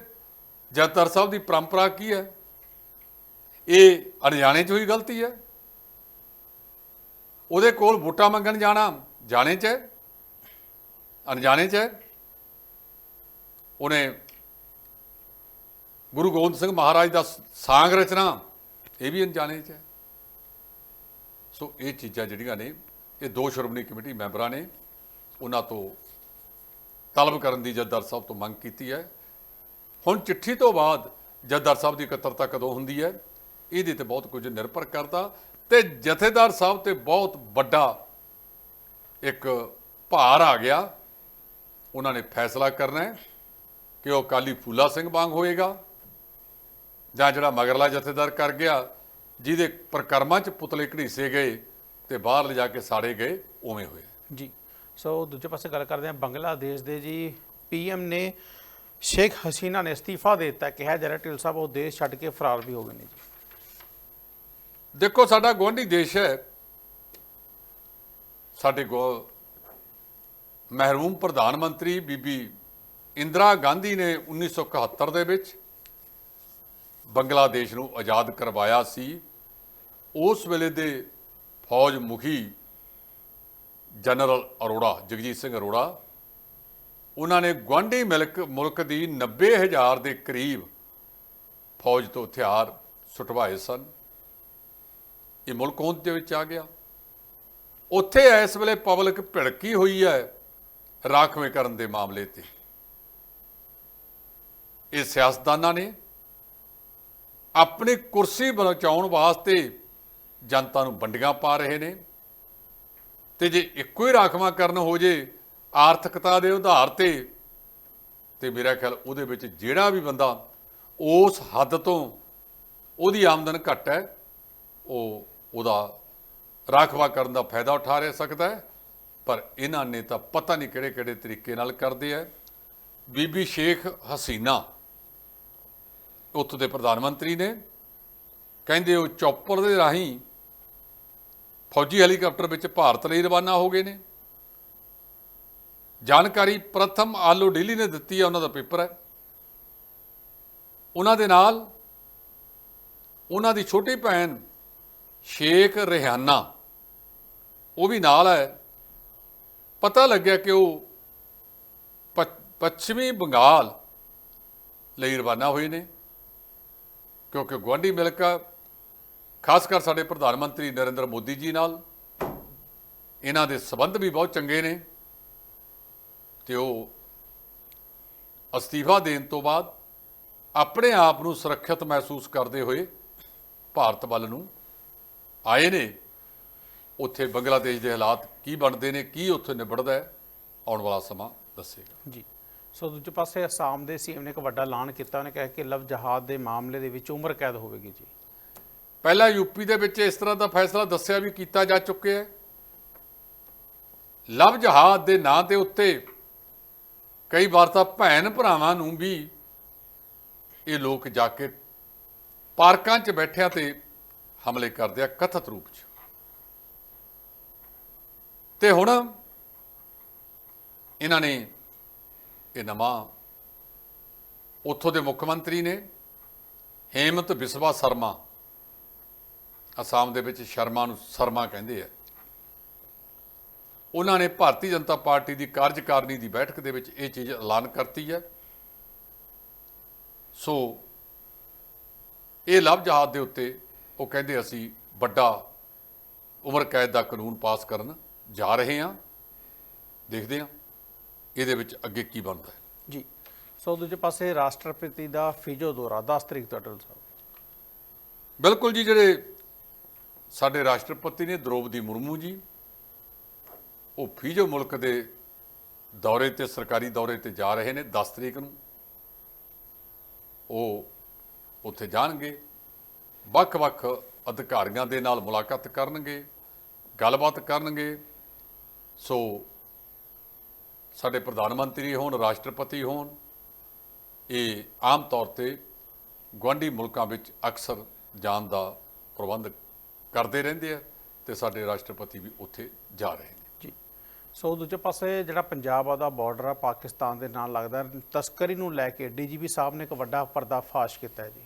ਜਥੇਦਾਰ ਸਾਹਿਬ ਦੀ ਪਰੰਪਰਾ ਕੀ ਹੈ। ਇਹ ਅਣਜਾਣੇ ਚ ਹੋਈ ਗਲਤੀ ਹੈ। ਉਹਦੇ ਕੋਲ ਵੋਟਾਂ ਮੰਗਣ ਜਾਣਾ ਜਾਣੇ ਚ ਹੈ। ਅਣਜਾਣੇ ਚ ਹੈ। ਉਹਨੇ ਗੁਰੂ ਗੋਬਿੰਦ ਸਿੰਘ ਮਹਾਰਾਜ ਦਾ ਸਾਂਗ ਰਚਨਾ ਇਹ ਵੀ ਅਣਜਾਣੇ ਚ ਹੈ। ਸੋ ਇਹ ਚੀਜ਼ਾਂ ਜਿਹੜੀਆਂ ਨੇ, ਇਹ ਦੋ ਸ਼੍ਰੋਮਣੀ ਕਮੇਟੀ ਮੈਂਬਰਾਂ ਨੇ ਉਹਨਾਂ ਤੋਂ ਤਲਬ ਕਰਨ ਦੀ ਜੱਦਰ ਸਾਹਿਬ ਤੋਂ ਮੰਗ ਕੀਤੀ ਹੈ। ਹੁਣ ਚਿੱਠੀ ਤੋਂ ਬਾਅਦ ਜੱਦਰ ਸਾਹਿਬ ਦੀ ਇਕੱਤਰਤਾ ਕਦੋਂ ਹੁੰਦੀ ਹੈ? ਇਹਦੇ ਤੇ ਬਹੁਤ ਕੁਝ ਨਿਰਭਰ ਕਰਦਾ ਤੇ ਜਥੇਦਾਰ ਸਾਹਿਬ ਤੇ ਬਹੁਤ ਵੱਡਾ ਇੱਕ ਭਾਰ ਆ ਗਿਆ। ਉਹਨਾਂ ਨੇ ਫੈਸਲਾ ਕਰਨਾ ਹੈ ਕਿ ਉਹ ਕਾਲੀ ਫੂਲਾ ਸਿੰਘ ਵਾਂਗ ਹੋਏਗਾ ਜਾਂ ਜਿਹੜਾ ਮਗਰਲਾ ਜਥੇਦਾਰ ਕਰ ਗਿਆ, ਜਿਹਦੇ ਪ੍ਰਕਰਮਾਂ 'ਚ ਪੁਤਲੇ ਘੜੀਸੇ ਗਏ ਤੇ ਬਾਹਰ ਲਿਜਾ ਕੇ ਸਾੜੇ ਗਏ, ਉਵੇਂ ਹੋਏ ਜੀ, ਸੋ ਦੂਜੇ ਪਾਸੇ ਗੱਲ ਕਰਦੇ ਹਾਂ ਬੰਗਲਾਦੇਸ਼ ਦੇ ਜੀ। ਪੀਐਮ ਨੇ ਸ਼ੇਖ ਹਸੀਨਾ ਨੇ ਅਸਤੀਫਾ ਦੇ ਦਿੱਤਾ, ਕਿਹਾ ਜਾ ਰਿਹਾ ਢਿਲ ਸਾਹਿਬ ਉਹ ਦੇਸ਼ ਛੱਡ ਕੇ ਫਰਾਰ ਵੀ ਹੋ ਗਏ ਨੇ ਜੀ। ਦੇਖੋ, ਸਾਡਾ ਗੁਆਂਢੀ ਦੇਸ਼ ਹੈ। ਸਾਡੇ ਗੋ ਮਹਿਰੂਮ ਪ੍ਰਧਾਨ ਮੰਤਰੀ ਬੀਬੀ ਇੰਦਰਾ ਗਾਂਧੀ ਨੇ 1971 ਦੇ ਵਿੱਚ ਬੰਗਲਾਦੇਸ਼ ਨੂੰ ਆਜ਼ਾਦ ਕਰਵਾਇਆ ਸੀ। ਉਸ ਵੇਲੇ ਦੇ ਫੌਜ ਮੁਖੀ ਜਨਰਲ ਅਰੋੜਾ, ਜਗਜੀਤ ਸਿੰਘ ਅਰੋੜਾ, ਉਹਨਾਂ ਨੇ ਗੁਆਂਢੀ ਮਿਲਕ, ਮੁਲਕ ਦੀ 90000 ਦੇ ਕਰੀਬ ਫੌਜ ਤੋਂ ਹਥਿਆਰ ਸੁਟਵਾਏ ਸਨ। ਇਹ ਮੁਲਕ ਹੋਂਦ ਦੇ ਵਿੱਚ ਆ ਗਿਆ। ਉੱਥੇ ਇਸ ਵੇਲੇ ਪਬਲਿਕ ਭਿੜਕੀ ਹੋਈ ਹੈ ਰਾਖਵੇਂ ਕਰਨ ਦੇ ਮਾਮਲੇ ਤੇ। ਇਹ ਸਿਆਸਤਦਾਨਾਂ ਨੇ ਆਪਣੀ ਕੁਰਸੀ ਬਚਾਉਣ ਵਾਸਤੇ ਜਨਤਾ ਨੂੰ ਵੰਡੀਆਂ ਪਾ ਰਹੇ ਨੇ ਤੇ ਜੇ ਇੱਕੋ ਹੀ ਰਾਖਵਾਂ ਕਰਨ ਹੋ ਜੇ ਆਰਥਿਕਤਾ ਦੇ ਆਧਾਰ ਤੇ ਤੇ ਮੇਰਾ ਖਿਆਲ ਉਹਦੇ ਵਿੱਚ ਜਿਹੜਾ ਵੀ ਬੰਦਾ ਉਸ ਹੱਦ ਤੋਂ ਉਹਦੀ ਆਮਦਨ ਘੱਟ ਹੈ, ਉਹ ਉਹਦਾ ਰਾਖਵਾ ਕਰਨ ਦਾ ਫਾਇਦਾ ਉਠਾ ਰਿਹਾ ਸਕਦਾ ਹੈ, ਪਰ ਇਹਨਾਂ ਨੇ ਤਾਂ ਪਤਾ ਨਹੀਂ ਕਿਹੜੇ ਕਿਹੜੇ ਤਰੀਕੇ ਨਾਲ ਕਰਦੇ ਆ। ਬੀਬੀ ਸ਼ੇਖ ਹਸੀਨਾ ਉੱਥੋਂ ਦੇ ਪ੍ਰਧਾਨ ਮੰਤਰੀ ਨੇ, ਕਹਿੰਦੇ ਉਹ ਚੌਪਰ ਦੇ ਰਾਹੀਂ ਫੌਜੀ ਹੈਲੀਕਾਪਟਰ ਵਿੱਚ ਭਾਰਤ ਲਈ ਰਵਾਨਾ ਹੋ ਗਏ ਨੇ। ਜਾਣਕਾਰੀ ਪ੍ਰਥਮ ਆਲੋ ਡੇਲੀ ਨੇ ਦਿੱਤੀ ਹੈ ਉਹਨਾਂ ਦਾ ਪੇਪਰ ਹੈ। ਉਹਨਾਂ ਦੇ ਨਾਲ ਉਹਨਾਂ ਦੀ ਛੋਟੀ ਭੈਣ ਸ਼ੇਖ ਰਿਹਾਨਾ। ਉਹ ਵੀ ਨਾਲ ਹੈ। ਪਤਾ ਲੱਗਿਆ ਕਿ ਉਹ ਪੱਛਮੀ ਬੰਗਾਲ ਲਈ ਰਵਾਨਾ ਹੋਏ ਨੇ। ਕਿਉਂਕਿ ਗੁਆਂਢੀ ਮਿਲਕ, ਖਾਸ ਕਰ ਸਾਡੇ ਪ੍ਰਧਾਨ ਮੰਤਰੀ ਨਰਿੰਦਰ ਮੋਦੀ ਜੀ ਨਾਲ, ਇਹਨਾਂ ਦੇ ਸਬੰਧ ਵੀ ਬਹੁਤ ਚੰਗੇ ਨੇ। ਤੇ ਉਹ ਅਸਤੀਫਾ ਦੇਣ ਤੋਂ ਬਾਅਦ ਆਪਣੇ ਆਪ ਨੂੰ ਸੁਰੱਖਿਅਤ ਮਹਿਸੂਸ ਕਰਦੇ ਹੋਏ ਭਾਰਤ ਵੱਲ ਨੂੰ ਆਏ ਨੇ। ਉੱਥੇ ਬੰਗਲਾਦੇਸ਼ ਦੇ ਹਾਲਾਤ ਕੀ ਬਣਦੇ ਨੇ ਕੀ ਉੱਥੇ ਨਿਬੜਦਾ ਹੈ ਆਉਣ ਵਾਲਾ ਸਮਾਂ ਦੱਸੇਗਾ। ਜੀ। ਸੋ ਦੂਜੇ ਪਾਸੇ ਅਸਾਮ ਦੇ ਸੀਐਮ ਨੇ ਇੱਕ ਵੱਡਾ ਐਲਾਨ ਕੀਤਾ ਉਹਨੇ ਕਿਹਾ ਕਿ ਲਵ ਜਹਾਦ ਦੇ ਮਾਮਲੇ ਦੇ ਵਿੱਚ ਉਮਰ ਕੈਦ ਹੋਵੇਗੀ ਜੀ। ਪਹਿਲਾਂ ਯੂਪੀ ਦੇ ਵਿੱਚ ਇਸ ਤਰ੍ਹਾਂ ਦਾ ਫੈਸਲਾ ਦੱਸਿਆ ਵੀ ਕੀਤਾ ਜਾ ਚੁੱਕਿਆ ਹੈ। ਲਵ ਜਹਾਦ ਦੇ ਨਾਂ ਦੇ ਉੱਤੇ ਕਈ ਵਾਰ ਤਾਂ ਭੈਣ ਭਰਾਵਾਂ ਨੂੰ ਵੀ ਇਹ ਲੋਕ ਜਾ ਕੇ ਪਾਰਕਾਂ 'ਚ ਬੈਠਿਆਂ ਤੇ ਹਮਲੇ ਕਰਦੇ ਆ ਕਥਿਤ ਰੂਪ 'ਚ। ਤੇ ਹੁਣ ਇਹਨਾਂ ਨੇ ਇਹ ਨਵਾਂ ਉੱਥੋਂ ਦੇ ਮੁੱਖ ਮੰਤਰੀ ਨੇ ਹੇਮੰਤ ਬਿਸਵਾ ਸ਼ਰਮਾ, ਅਸਾਮ ਦੇ ਵਿੱਚ ਸ਼ਰਮਾ ਨੂੰ ਸ਼ਰਮਾ ਕਹਿੰਦੇ ਆ। ਉਹਨਾਂ ਨੇ ਭਾਰਤੀ ਜਨਤਾ ਪਾਰਟੀ ਦੀ ਕਾਰਜਕਾਰਨੀ ਦੀ ਬੈਠਕ ਦੇ ਵਿੱਚ ਇਹ ਚੀਜ਼ ਐਲਾਨ ਕਰਤੀ ਹੈ। ਸੋ ਇਹ ਲਫ਼ਜ਼ ਜਹਾਜ਼ ਦੇ ਉੱਤੇ ਉਹ ਕਹਿੰਦੇ ਅਸੀਂ ਵੱਡਾ ਉਮਰ ਕੈਦ ਦਾ ਕਾਨੂੰਨ ਪਾਸ ਕਰਨ ਜਾ ਰਹੇ ਹਾਂ। ਦੇਖਦੇ ਹਾਂ ਇਹਦੇ ਵਿੱਚ ਅੱਗੇ ਕੀ ਬਣਦਾ ਹੈ। ਜੀ। ਸੋ ਦੂਜੇ ਪਾਸੇ ਰਾਸ਼ਟਰਪਤੀ ਦਾ ਫਿਜੋ ਦੌਰਾ 10 ਤਰੀਕ ਤੋਂ ਅਟਲ ਸਾਹਿਬ। ਬਿਲਕੁਲ ਜੀ ਜਿਹੜੇ ਸਾਡੇ ਰਾਸ਼ਟਰਪਤੀ ਨੇ ਦ੍ਰੋਪਦੀ ਮੁਰਮੂ ਜੀ ਉਹ ਫੀਜੋ ਮੁਲਕ ਦੇ ਦੌਰੇ ਤੇ ਸਰਕਾਰੀ ਦੌਰੇ ਤੇ ਜਾ ਰਹੇ ਨੇ 10 ਤਰੀਕ ਨੂੰ। ਉਹ ਉੱਥੇ ਜਾਣਗੇ। ਵੱਖ-ਵੱਖ ਅਧਿਕਾਰੀਆਂ ਦੇ ਨਾਲ ਮੁਲਾਕਾਤ ਕਰਨਗੇ, ਗੱਲਬਾਤ ਕਰਨਗੇ। ਸੋ ਸਾਡੇ ਪ੍ਰਧਾਨ ਮੰਤਰੀ ਹੋਣ, ਰਾਸ਼ਟਰਪਤੀ ਹੋਣ, ਇਹ ਆਮ ਤੌਰ ਤੇ ਗੁਆਂਢੀ ਮੁਲਕਾਂ ਵਿੱਚ ਅਕਸਰ ਜਾਣ ਦਾ ਪ੍ਰਬੰਧ ਕਰਦੇ ਰਹਿੰਦੇ ਆ ਤੇ ਸਾਡੇ ਰਾਸ਼ਟਰਪਤੀ ਵੀ ਉੱਥੇ ਜਾ ਰਹੇ ਨੇ। ਜੀ। ਸੋ ਦੂਜੇ ਪਾਸੇ ਜਿਹੜਾ ਪੰਜਾਬ ਦਾ ਬਾਰਡਰ ਆ, ਪਾਕਿਸਤਾਨ ਦੇ ਨਾਲ ਲੱਗਦਾ। ਤਸਕਰੀ ਨੂੰ ਲੈ ਕੇ ਡੀਜੀਪੀ ਸਾਹਿਬ ਨੇ ਇੱਕ ਵੱਡਾ ਪਰਦਾਫਾਸ਼ ਕੀਤਾ ਹੈ ਜੀ।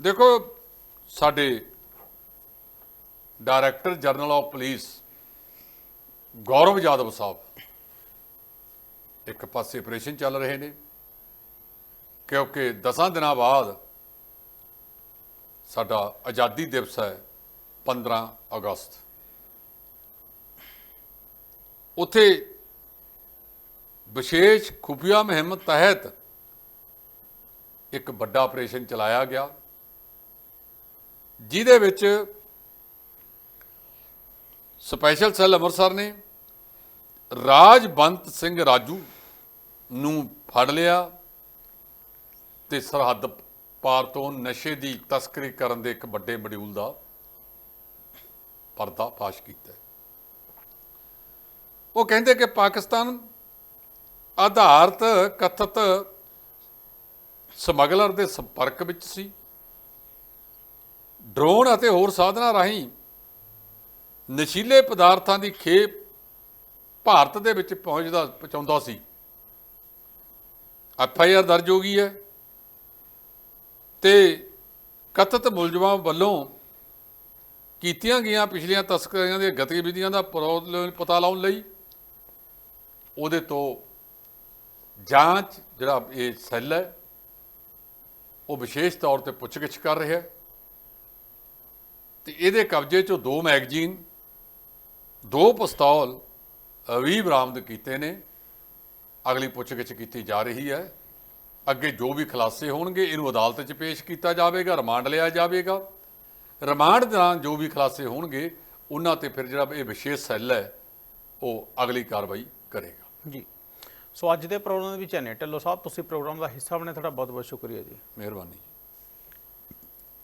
ਦੇਖੋ, ਸਾਡੇ director general of police Gaurav Yadav ਸਾਹਿਬ, ਇੱਕ ਪਾਸੇ ਆਪਰੇਸ਼ਨ ਚੱਲ ਰਹੇ ਨੇ, ਕਿਉਂਕਿ 10 ਦਿਨਾਂ ਬਾਅਦ ਸਾਡਾ ਆਜ਼ਾਦੀ ਦਿਵਸ ਹੈ 15 ਅਗਸਤ। ਉੱਥੇ ਵਿਸ਼ੇਸ਼ ਖੁਫੀਆ ਮੁਹਿੰਮ ਤਹਿਤ ਇੱਕ ਵੱਡਾ ਆਪਰੇਸ਼ਨ ਚਲਾਇਆ ਗਿਆ। ਜਿਹਦੇ ਵਿੱਚ ਸਪੈਸ਼ਲ ਸੈੱਲ ਅੰਮ੍ਰਿਤਸਰ ਨੇ ਰਾਜਬੰਤ ਸਿੰਘ ਰਾਜੂ ਨੂੰ ਫੜ ਲਿਆ ਤੇ ਸਰਹੱਦ ਪਾਰ ਤੋਂ ਨਸ਼ੇ ਦੀ ਤਸਕਰੀ ਕਰਨ ਦੇ ਇੱਕ ਵੱਡੇ ਮਡਿਊਲ ਦਾ ਪਰਦਾ ਫਾਸ਼ ਕੀਤਾ ਉਹ ਕਹਿੰਦੇ ਕਿ ਪਾਕਿਸਤਾਨ ਆਧਾਰਤ ਕਥਿਤ ਸਮਗਲਰ ਦੇ ਸੰਪਰਕ ਵਿੱਚ ਸੀ। ਡਰੋਨ ਅਤੇ ਹੋਰ ਸਾਧਨਾਂ ਰਾਹੀਂ ਨਸ਼ੀਲੇ ਪਦਾਰਥਾਂ ਦੀ ਖੇਪ ਭਾਰਤ ਦੇ ਵਿੱਚ ਪਹੁੰਚਦਾ, ਪਹੁੰਚਾਉਂਦਾ ਸੀ। ਐਫ ਆਈ ਆਰ ਦਰਜ ਹੋ ਗਈ ਹੈ ਤੇ ਕਥਿਤ ਮੁਲਜ਼ਮਾਂ ਵੱਲੋਂ ਕੀਤੀਆਂ ਗਈਆਂ ਪਿਛਲੀਆਂ ਤਸਕਰੀਆਂ ਦੀਆਂ ਗਤੀਵਿਧੀਆਂ ਦਾ ਪਰੋ- ਪਤਾ ਲਾਉਣ ਲਈ ਉਹਦੇ ਤੋਂ ਜਾਂਚ, ਜਿਹੜਾ ਇਹ ਸੈੱਲ ਹੈ, ਉਹ ਵਿਸ਼ੇਸ਼ ਤੌਰ ਤੇ ਪੁੱਛਗਿੱਛ ਕਰ ਰਿਹਾ ਹੈ। ਤੇ ਇਹਦੇ ਕਬਜ਼ੇ 'ਚੋਂ ਦੋ ਮੈਗਜ਼ੀਨ ਦੋ ਪਿਸਤੌਲ ਵੀ ਬਰਾਮਦ ਕੀਤੇ ਨੇ। ਅਗਲੀ ਪੁੱਛਗਿੱਛ ਕੀਤੀ ਜਾ ਰਹੀ ਹੈ। ਅੱਗੇ ਜੋ ਵੀ ਖੁਲਾਸੇ ਹੋਣਗੇ ਇਹਨੂੰ ਅਦਾਲਤ 'ਚ ਪੇਸ਼ ਕੀਤਾ ਜਾਵੇਗਾ ਰਿਮਾਂਡ ਲਿਆ ਜਾਵੇਗਾ। ਰਿਮਾਂਡ ਦੌਰਾਨ ਜੋ ਵੀ ਖੁਲਾਸੇ ਹੋਣਗੇ ਉਹਨਾਂ ਤੇ ਫਿਰ ਜਿਹੜਾ ਇਹ ਵਿਸ਼ੇਸ਼ ਸੈੱਲ ਹੈ ਉਹ ਅਗਲੀ ਕਾਰਵਾਈ ਕਰੇਗਾ। ਜੀ। ਸੋ ਅੱਜ ਦੇ ਪ੍ਰੋਗਰਾਮ ਦੇ ਵਿੱਚ ਨੇ। ਢਿੱਲੋਂ ਸਾਹਿਬ ਤੁਸੀਂ ਪ੍ਰੋਗਰਾਮ ਦਾ ਹਿੱਸਾ ਬਣੇ ਤੁਹਾਡਾ ਬਹੁਤ ਬਹੁਤ ਸ਼ੁਕਰੀਆ ਜੀ। ਮਿਹਰਬਾਨੀ